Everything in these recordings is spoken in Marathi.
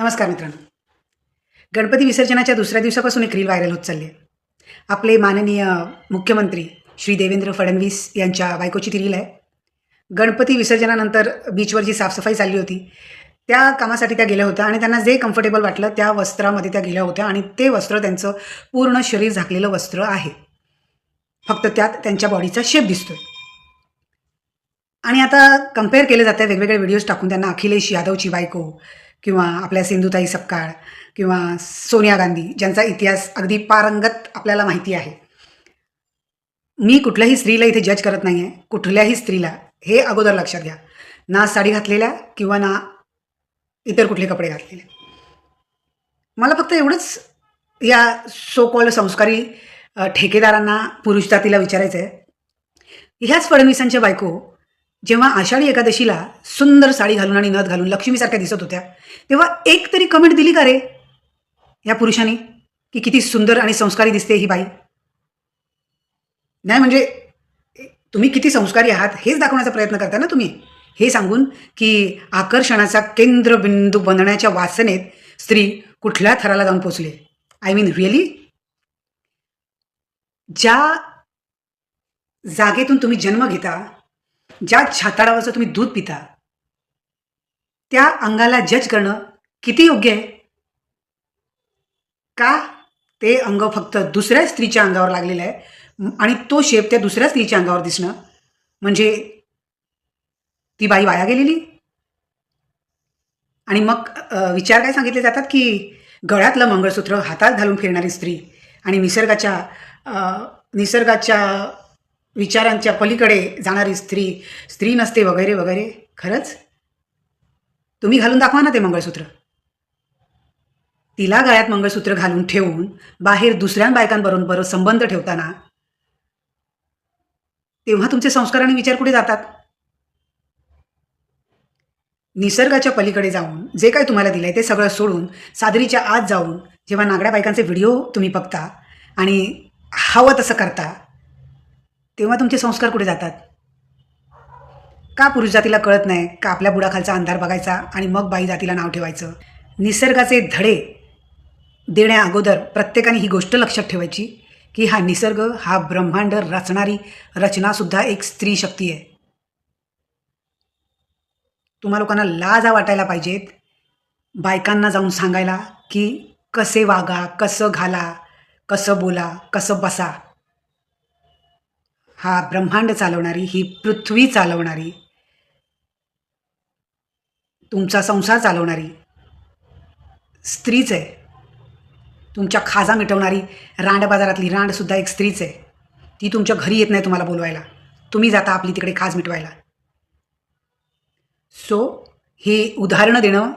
नमस्कार मित्रांनो. गणपती विसर्जनाच्या दुसऱ्या दिवसापासून एक रील व्हायरल होत चालली आहे. आपले माननीय मुख्यमंत्री श्री देवेंद्र फडणवीस यांच्या बायकोची ती रील आहे. गणपती विसर्जनानंतर बीचवर जी साफसफाई चालली होती त्या कामासाठी त्या गेल्या होत्या आणि त्यांना जे कम्फर्टेबल वाटलं त्या वस्त्रामध्ये त्या गेल्या होत्या आणि ते वस्त्र त्यांचं पूर्ण शरीर झाकलेलं वस्त्र आहे. फक्त त्यात त्यांच्या बॉडीचा शेप दिसतोय. आणि आता कंपेअर केले जाते वेगवेगळे व्हिडिओज टाकून त्यांना अखिलेश यादवची बायको किंवा आपल्या सिंधुताई सपकाळ किंवा सोनिया गांधी ज्यांचा इतिहास अगदी पारंगत आपल्याला माहिती आहे. मी कुठल्याही स्त्रीला इथे जज करत नाही आहे कुठल्याही स्त्रीला हे अगोदर लक्षात घ्या. ना साडी घातलेल्या किंवा ना इतर कुठले कपडे घातलेले. मला फक्त एवढंच या सो कॉल्ड संस्कारी ठेकेदारांना पुरुष जातीला विचारायचं आहे ह्याच फडणवीसांच्या बायको जेव्हा आषाढी एकादशीला सुंदर साडी घालून आणि नथ घालून लक्ष्मीसारख्या दिसत होत्या तेव्हा एक तरी कमेंट दिली का रे? या पुरुषाने? की किती सुंदर आणि संस्कारी दिसते ही बाई. नाही म्हणजे तुम्ही किती संस्कारी आहात हेच दाखवण्याचा प्रयत्न करता ना तुम्ही? हे सांगून की आकर्षणाचा केंद्रबिंदू बनण्याच्या वासनेत स्त्री कुठल्या थराला जाऊन पोचली? आय मीन रिअली ज्या जागेतून तुम्ही जन्म घेता ज्या छाताडावरचं तुम्ही दूध पिता त्या अंगाला जज करणं किती योग्य आहे? का ते अंग फक्त दुसऱ्या स्त्रीच्या अंगावर लागलेलं आहे आणि तो शेप त्या दुसऱ्या स्त्रीच्या अंगावर दिसणं? म्हणजे ती बाई वाया गेलेली? आणि मग विचार काय सांगितले जातात की गळ्यातलं मंगळसूत्र हातात घालून फिरणारी स्त्री आणि निसर्गाच्या निसर्गाच्या विचारांच्या पलीकडे जाणारी स्त्री स्त्री नसते वगैरे वगैरे. खरंच? तुम्ही घालून दाखवा ना ते मंगळसूत्र. तिला गळ्यात मंगळसूत्र घालून ठेवून बाहेर दुसऱ्या बायकांबरोबर संबंध ठेवताना तेव्हा तुमचे संस्कार आणि विचार कुठे जातात? निसर्गाच्या पलीकडे जाऊन जे काही तुम्हाला दिलंय ते सगळं सोडून सादरीच्या आत जाऊन जेव्हा नागड्या बायकांचे व्हिडिओ तुम्ही बघता आणि हवं तसं करता तेव्हा तुमचे संस्कार कुठे जातात? का पुरुष जातीला कळत नाही? का आपल्या बुडाखालचा अंधार बघायचा आणि मग बाई जातीला नाव ठेवायचं? निसर्गाचे धडे देण्या अगोदर प्रत्येकाने ही गोष्ट लक्षात ठेवायची की हा निसर्ग हा ब्रह्मांड रचणारी रचनासुद्धा एक स्त्री शक्ती आहे. तुम्हा लोकांना लाजा वाटायला पाहिजेत बायकांना जाऊन सांगायला की कसे वागा कसं घाला कसं बोला कसं बसा. हा ब्रह्मांड चालवणारी ही पृथ्वी चालवणारी तुमचा संसार चालवणारी स्त्रीच आहे. तुमच्या खाजा मिटवणारी रांड बाजारातली रांडसुद्धा एक स्त्रीच आहे. ती तुमच्या घरी येत नाही तुम्हाला बोलवायला. तुम्ही जाता आपली तिकडे खाज मिटवायला. सो हे उदाहरणं देणं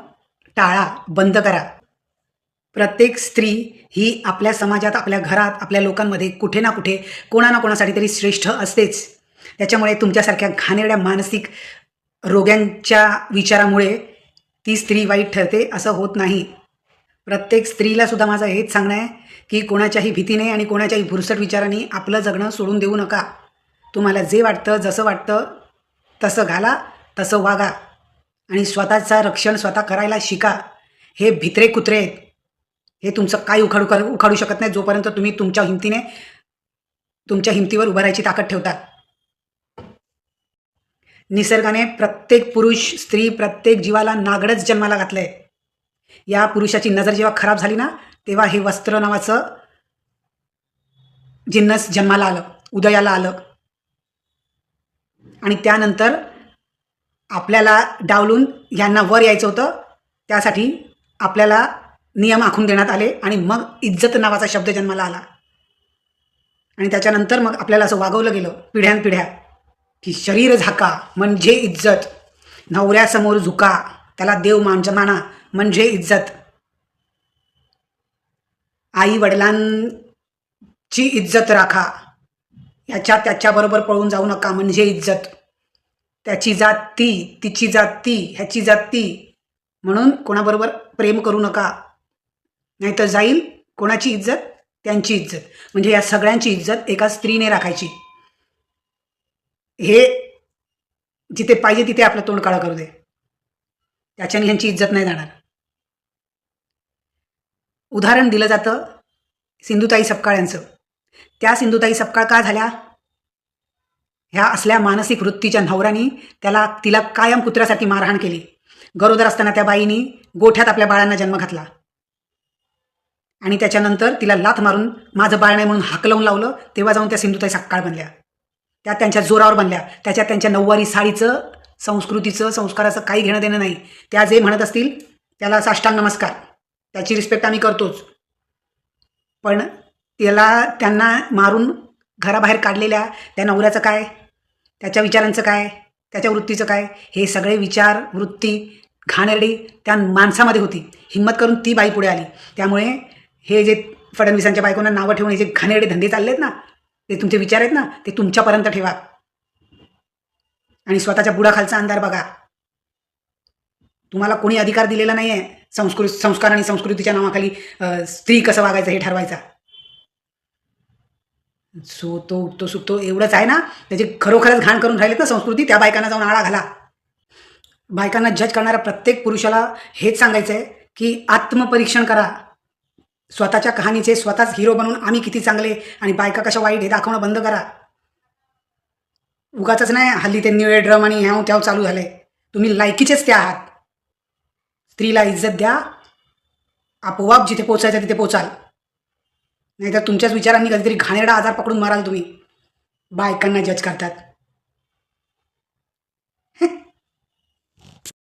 टाळा बंद करा. प्रत्येक स्त्री ही आपल्या समाजात आपल्या घरात आपल्या लोकांमध्ये कुठे ना कुठे कोणा ना कोणासाठी तरी श्रेष्ठ असतेच. त्याच्यामुळे तुमच्यासारख्या घाणेरड्या मानसिक रोग्यांच्या विचारामुळे ती स्त्री वाईट ठरते असं होत नाही. प्रत्येक स्त्रीला सुद्धा माझं हेच सांगणं आहे की कोणाच्याही भीतीने आणि कोणाच्याही भुरसट विचारांनी आपलं जगणं सोडून देऊ नका. तुम्हाला जे वाटतं जसं वाटतं तसं घाला तसं वागा. आणि स्वतःचं रक्षण स्वतः करायला शिका. हे भित्रे कुत्रे आहेत. हे तुमचं काय उखाडू कर उखाडू शकत नाही जोपर्यंत तुम्ही तुमच्या हिमतीने तुमच्या हिमतीवर उभं राहायची ताकद ठेवता निसर्गाने प्रत्येक पुरुष स्त्री प्रत्येक जीवाला नागडच जन्माला घातलंय. या पुरुषाची नजर जेव्हा खराब झाली ना तेव्हा हे वस्त्र नावाचं जिन्नस जन्माला आलं उदयाला आलं. आणि त्यानंतर आपल्याला डावलून यांना वर यायचं होतं त्यासाठी आपल्याला नियम आखून देण्यात आले आणि मग इज्जत नावाचा शब्द जन्माला आला. आणि त्याच्यानंतर मग आपल्याला असं वागवलं गेलं पिढ्यानपिढ्या की शरीर झाका म्हणजे इज्जत. नवऱ्यासमोर झुका त्याला देव मांज माना म्हणजे इज्जत. आई वडिलांची इज्जत राखा. याच्या त्याच्याबरोबर पळून जाऊ नका म्हणजे इज्जत. त्याची जात ती तिची जात ती ह्याची जात ती. म्हणून कोणाबरोबर प्रेम करू नका. नाहीतर जाईल कोणाची इज्जत? त्यांची इज्जत. म्हणजे या सगळ्यांची इज्जत एका स्त्रीने राखायची. हे जिथे पाहिजे तिथे आपलं तोंड काळं करू दे. त्याच्याने ह्यांची इज्जत नाही जाणार. उदाहरण दिलं जातं सिंधुताई सपकाळ यांचं. त्या सिंधुताई सपकाळ का झाल्या? ह्या असल्या मानसिक वृत्तीच्या नवऱ्यानी त्याला तिला कायम कुत्र्यासारखी मारहाण केली. गरोदर असताना त्या बाईनी गोठ्यात आपल्या बाळांना जन्म घातला. आणि त्याच्यानंतर तिला लाथ मारून माझं बाळ नाही म्हणून हाकलवून लावलं तेव्हा जाऊन त्या सिंधुताई सपकाळ बनल्या. त्या त्यांच्या जोरावर बनल्या. त्याच्यात त्यांच्या नऊवारी साडीचं संस्कृतीचं संस्काराचं काही घेणं देणं नाही. त्या जे म्हणत असतील त्याला साष्टांग नमस्कार. त्याची रिस्पेक्ट आम्ही करतोच. पण त्याला त्यांना मारून घराबाहेर काढलेल्या त्या नवऱ्याचं काय? त्याच्या विचारांचं काय? त्याच्या वृत्तीचं काय? हे सगळे विचार वृत्ती घाणेरडी त्या माणसामध्ये होती. हिंमत करून ती बाई पुढे आली. त्यामुळे हे जे फडणवीसांच्या बायकोंना नावं ठेवून हे जे घाणेरडे धंदे चालले आहेत ना ते तुमचे विचार आहेत ना ते तुमच्यापर्यंत ठेवा. आणि स्वतःच्या बुडाखालचा अंधार बघा. तुम्हाला कोणी अधिकार दिलेला नाही आहे संस्कृत संस्कार आणि संस्कृतीच्या नावाखाली स्त्री कसं वागायचं हे ठरवायचा. सो तो उठतो सुटतो एवढंच आहे ना त्याचे खरोखरच घाण करून राहिलेत ना संस्कृती त्या बायकांना जाऊन आळा घाला. बायकांना जज करणाऱ्या प्रत्येक पुरुषाला हेच सांगायचं आहे की आत्मपरीक्षण करा. स्वतःच्या कहाणीचे स्वतःच हिरो बनवून आम्ही किती चांगले आणि बायका कशा वाईट हे दाखवणं बंद करा. उगाच नाही हल्ली ते निळे ड्रम आणि ह्याव त्याव चालू झाले तुम्ही लायकीचेच त्या आहात. स्त्रीला इज्जत द्या. आपोआप जिथे पोचायचं तिथे पोचाल नाहीतर तुमच्याच विचारांनी कधीतरी घाणेरडा आजार पकडून माराल तुम्ही. बायकांना जज करतात.